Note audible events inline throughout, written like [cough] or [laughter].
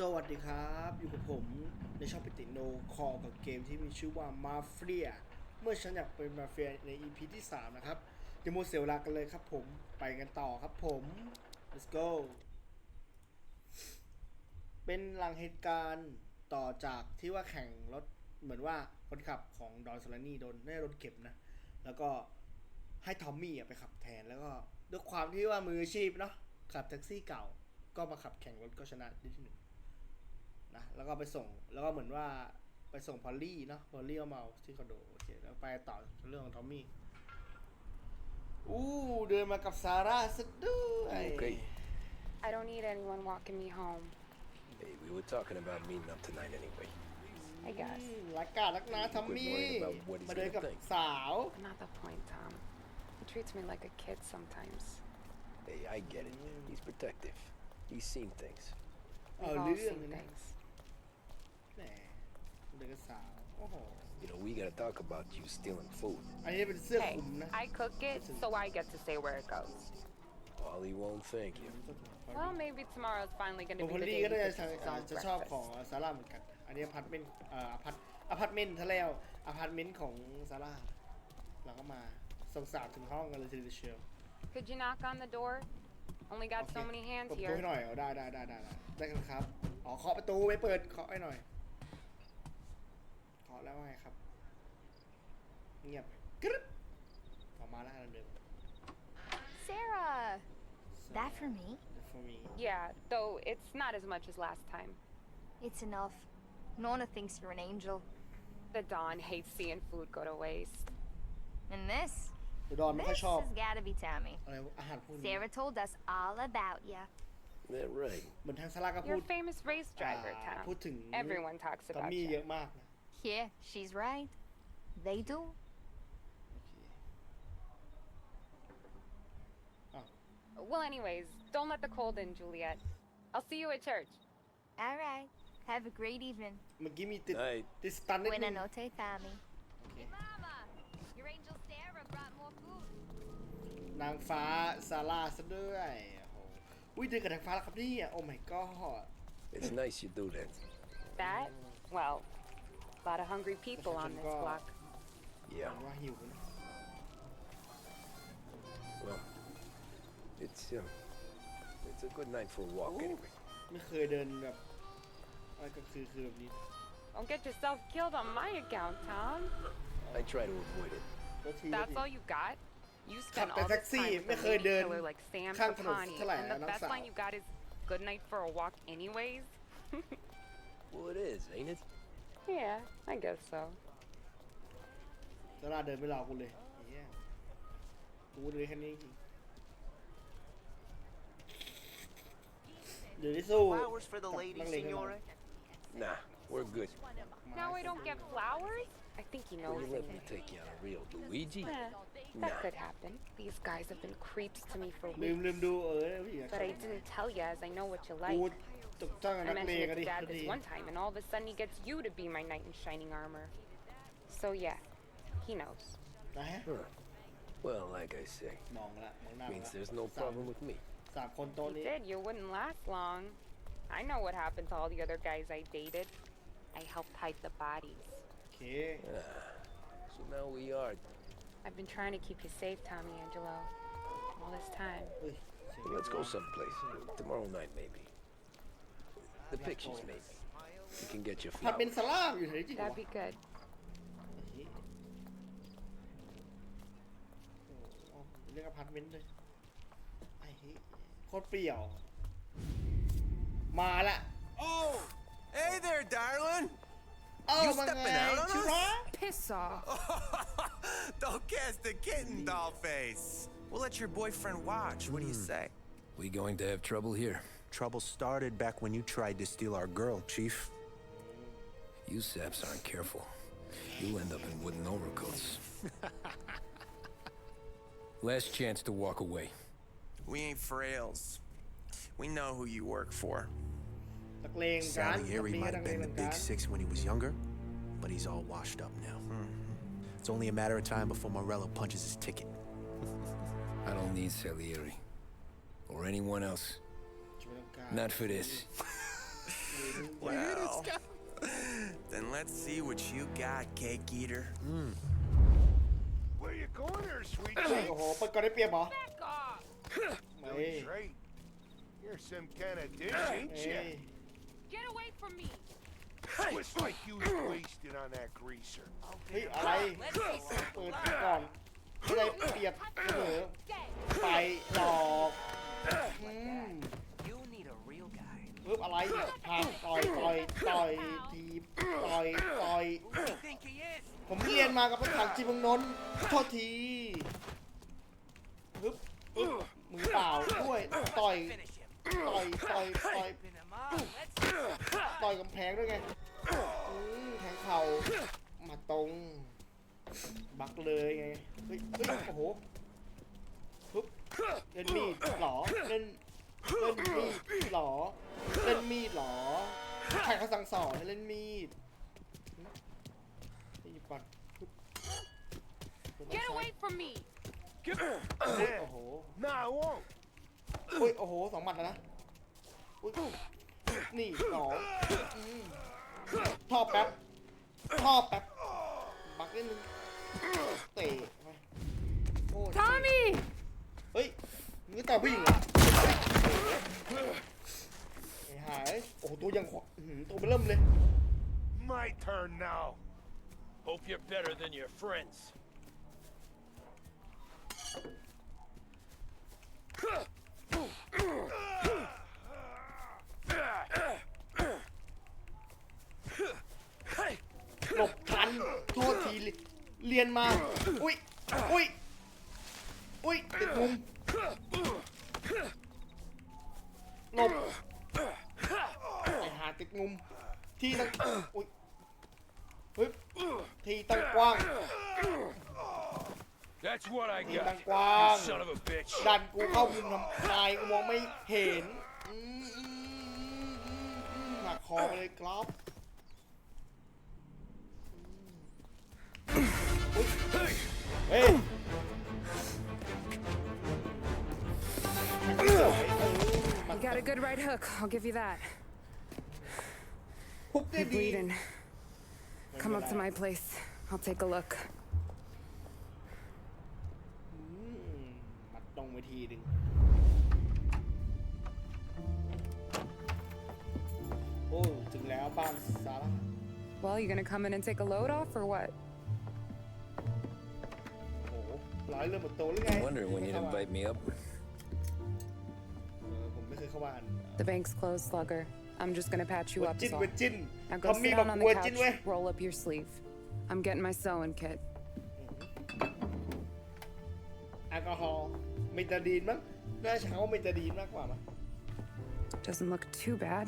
สวัสดีครับ อยู่กับผมในช่องปิติโนคอกับเกมที่มีชื่อว่ามาเฟียเมื่อฉันอยากเป็นมาเฟียใน EP ที่ 3 นะครับเดี๋ยวโมเสียเวลากันเลยครับผมไปกันต่อครับผม let's go เป็นหลังเหตุการณ์ต่อจากที่ว่าแข่งรถเหมือนว่าคนขับของดอนสลานี่โดนได้รถเก็บนะ แล้วก็ให้ทอมมี่ไปขับแทนแล้วก็ด้วยความที่ว่ามืออาชีพเนาะขับแท็กซี่เก่า ก็มาขับแข่งรถก็ชนะได้ที่หนึ่ง นะแล้วก็ไปส่งแล้วก็เหมือนว่าไปส่งพอลลี่เนาะพอลลี่ก็เมาที่คอนโดโอเคแล้วไปต่อเรื่องของทอมมี่อู้เดินมากับซาร่าซะด้วย Okay. I don't need anyone walking me home. Hey, we were talking about meeting up tonight anyway. I guess. อืมรักกาดรักนะทอมมี่ worrying about what he's มาเดินกับ gonna think. สาว Not the point, Tom. He treats me like a kid sometimes. Hey, I get it. He's protective. He's seen things. เอ We've อ all เรื่อง seen เลยนะ things. แหมเดินกับสาว โอ้โห You know, we gotta talk about you stealing food. อันนี้เป็นเสื้อ Hey, คลุมนะ I cook it, so I get to say where it goes. Ollie won't thank you. Well, maybe tomorrow's finally going โม to พ be อล the ลี่ day ก็ he ได้ cooks จะ his own จะชอบของ breakfast. ซาร่าเหมือนกัน อันนี้อพาร์ตเมนต์เอ่ออพาร์ตอพาร์ตเมนต์ทะเลวอพาร์ตเมนต์ของซาร่าเราก็มาส่งสาวถึงห้องกันเลยทีเดียวเชียว Could you knock on the door? Only got so โอเค many hands เปิดประตู here. ให้หน่อยเอาได้ได้ได้ได้ได้ได้กันครับ อ๋อเคาะประตูไม่เปิดเคาะให้หน่อยเคาะ แล้วว่าไงครับ เงียบกรึ๊บออกมาแล้วอันเดิม Sarah! That for me? for me Yeah, though it's not as much as last time. It's enough. Nona thinks you're an angel. The Dawn hates seeing food go to waste. And this? เดี๋ยวดอนไม่ค่อย This ชอบ has gotta be Tammy. อะไรอาหารพวกนี้ Sarah told us all about ya. That right. เหมือนทางซาร่าก็พู You're ด a famous race driver, อ่า Tom. พูดถึง Everyone talks ทอม about มี่เย you. อะมากนะ Yeah, she's right. They do. โอเคอ้าว Well, anyways, don't let the cold in, Juliet. I'll see you at church. Alright. Have a great evening. เมื่อกี้มีติด Night. ติดสตันนิดนึ Buena ง noche, Tammy. โอเค Mama! Your angel Sarah brought more food. นางฟ้าซาร่าซะด้วยโอ้โหอุ้ยเดินกับนางฟ้าแล้วครับเนี่ยโอ้ my god It's nice you do that. That? Well, a lot of hungry people on this block. หวั Yeah. งว่าหิวนะ Well, it's um, it's a good night for a walk anyway. ไม่เคยเดินแบบอะไรก็คือคือแบบนี้ Don't get yourself killed on my account, Tom. I try to avoid it. ก็ที That's all you got? You spendขับแต่ all แท็ก this ซี่ time ไม่ with เค a ย lady เดิน killer like Sam ข้างถนน Trapani, เท่าไหร่ and นะ the น้อง best สาว line you got is "Good night for a walk, anyways." [laughs] Well, it is, ain't it? Yeah, I guess so. ซาร่าเดินไม่รอกูเลยเฮียกูเลยแค่นี้จริงเดี๋ยวได้สู้ Flowers for the กับ lady, นักเลงแน่นอน signore? Nah, we're good. Now I don't get flowers? I think he Will knows you let me it. take you on a real Luigi? Eh, that could happen. These guys have been creeps to me for ลืม weeks. ลืมดูเออพี่อะ But I didn't tell you as I know what you กู like. I messed with his dad this one time, and all of a sudden he gets you to be my knight in shining armor. So yeah, he knows. Sure. Well, like I say, means there's no problem with me. You did, you wouldn't last long. I know what happened to all the other guys I dated. I helped hide the bodies. Okay. Ah, so now we are. I've been trying to keep you safe, Tommy Angelo, all this time. Let's go someplace tomorrow night, maybe The pictures, maybe. You can get your ผัดเป็น flowers. สลาบอยู่ไหนจริงวะ That'd be good. เฮ้ยโอ้โหเรื่องอพาร์ตเมนต์เลยไอ้เฮ้ยโคตรเปรี้ยว มาละ Oh! Hey there, darling! เอ้า You มาไง stepping out on ชิ us? ระ Piss off. [laughs] Don't cast a kitten, doll face. We'll let your boyfriend watch. What do you say? We going to have trouble here? Trouble started back when you tried to steal our girl, Chief. You saps aren't careful. You end up in wooden overcoats. [laughs] Last chance to walk away. We ain't frails. We know who you work for. Salieri might have been the big six when he was younger, but he's all washed up now. Mm -hmm. It's only a matter of time before Morello punches his ticket. I don't need Salieri. Or anyone else. Not for this. [laughs] Well, then let's see what you got, cake eater. Where you going there, sweet [coughs] โอ้โหเปิดก่อนได้เปรียบเหรอ Back off! [coughs] ไม่ Doing great. You're some kind of dish, เอ้ [coughs] ain't ย you? Get away from me! Twist like you was wasted on that greaser. เฮ้ยอะไร เปิดก่อนไม่ได้เปรียบเสมอ Stay! ไปหลอกอืม ปึ๊บอะไรผลักต่อยต่อยต่อยทีบต่อยต่อย Who do you think he is? ผมเรียนมากับภาษาจีนเมืองนนท์โทษทีปึ๊บปึ๊บมือเปล่าด้วยต่อย Finish him. ต่อยต่อยต่อย Pin him up. Let's ต่อยกำแพงด้วยไงอืมแทงเข่ามาตรง บักเลยไงเฮ้ยเฮ้ยโอ้โหปึ๊บเล่นมีดเหรอเล่นเล่นมีดเหรอ เล่นมีดเหรอ ใครเขาสั่งสอนให้เล่นมีดนี่ปัดปึ๊บ Get away from me! โอ้โห Nah, I won't. อุ้ยโอ้โหสองหมัดแล้วนะอุ้ยนี่สองอืมท่อแป๊บ you're better than your friends. หลบทันโทษทีเรียนมา อุ้ย อุ้ย อุ้ยติดมุมหลบไอหาติดมุมที่ตั้งอุ้ยปึ๊บที่ ตั้งกว้าง That's what I ที่ตั้ง got. กว้าง Son of a bitch. ดันกูเข้ามุมทำนายกูมองไม่เห็นอืมอืมอืมอืมอืมหักคอไปเลยครับอืมอุ๊ยเฮ้ยมันสวยเออมัน You got a good right hook, I'll give you that. ฮุกได้ You're ดี bleeding. Come up to my place. I'll take a look. อืมมัดตรงไปทีหนึ่งโอ้ ถึงแล้วบ้านซาร่า Well, you gonna come in and take a load off or what? โอ้โหร้อยเริ่มหมดโตหรือไง Wondering when you'd invite me up. เออผมไม่เคยเข้าบ้าน The bank's closed, Slugger. I'm just gonna patch เว you อ up ร์จิน is เว all. อร์จิน Now ทอ go มมี่ sit บอก down on เวอ the ร์จิน couch, เว้ย roll up your sleeve. I'm getting my sewing kit. แอลกอฮอล์เมตาดีนมั้งน่าจะใช้คำว่าเมตาดีนมากกว่ามั้ง Doesn't look too bad.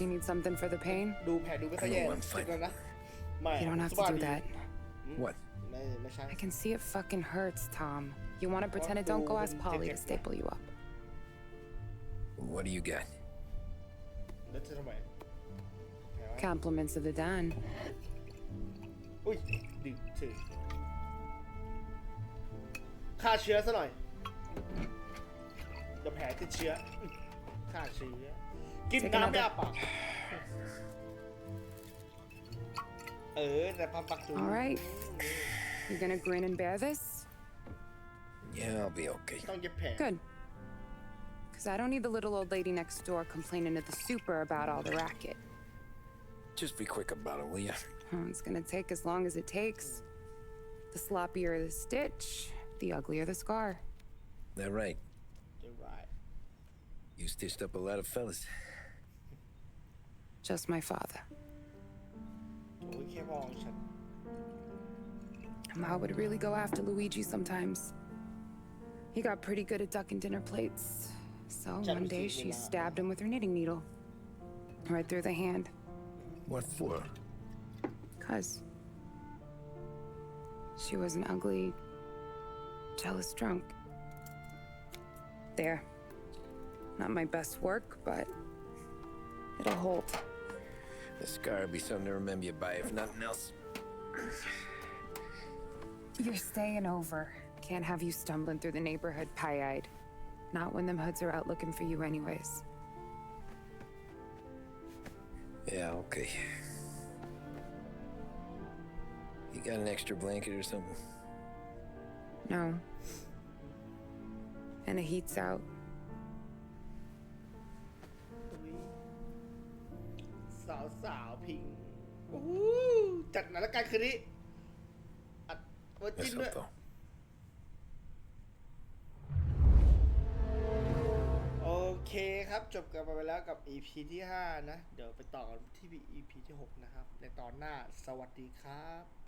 You need something for the pain? ดูแผลดูไม่ค่อยแย่ I know I'm คิดแล้วนะ ไม่ You don't have ส to บาย do ดี that. What? ไม่ไม่ใช่ I can see it fucking hurts, Tom. You wanna pretend it don't go ask Polly to staple you up. What do you got? แล้วจะทำไมแผลวะ Compliments of the Don. อุ้ยดื่มถือฆ่าเชื้อซะหน่อยเดี๋ยวแผลติดเชื้อฆ่าเชื้อ กิน Take น้ำไม่ another. อาปาก เออ แต่พับปักตู All right. You gonna grin and bear this? Yeah, I'll be okay. ต้องเย็บแผล Good. Because I don't need the little old lady next door complaining to the super about all the racket. Just be quick about it, will ya? Oh, it's gonna take as long as it takes. The sloppier the stitch, the uglier the scar. That right. You're right. You stitched up a lot of fellas. Just my father. We can't wrong. Ma would really go after Luigi sometimes. He got pretty good at ducking dinner plates. So one day she stabbed him with her knitting needle. Right through the hand. What for? Cause she was an ugly, jealous drunk. There. Not my best work, but it'll hold. The scar will be something to remember you by, if nothing else. You're staying over. Can't have you stumbling through the neighborhood pie eyed. Not when them hoods are out looking for you, anyways. Yeah, okay. You got an extra blanket or something? No. And the heat's out. สาวสาวๆพิงอู้จัดหนักแล้วกันคืนนี้ อัดเวอร์จิน Let's ด้วย จบกันไปแล้วกับ EP ที่ 5 นะ เดี๋ยวไปต่อกันที่ EP ที่ 6 นะครับ ในตอนหน้าสวัสดีครับ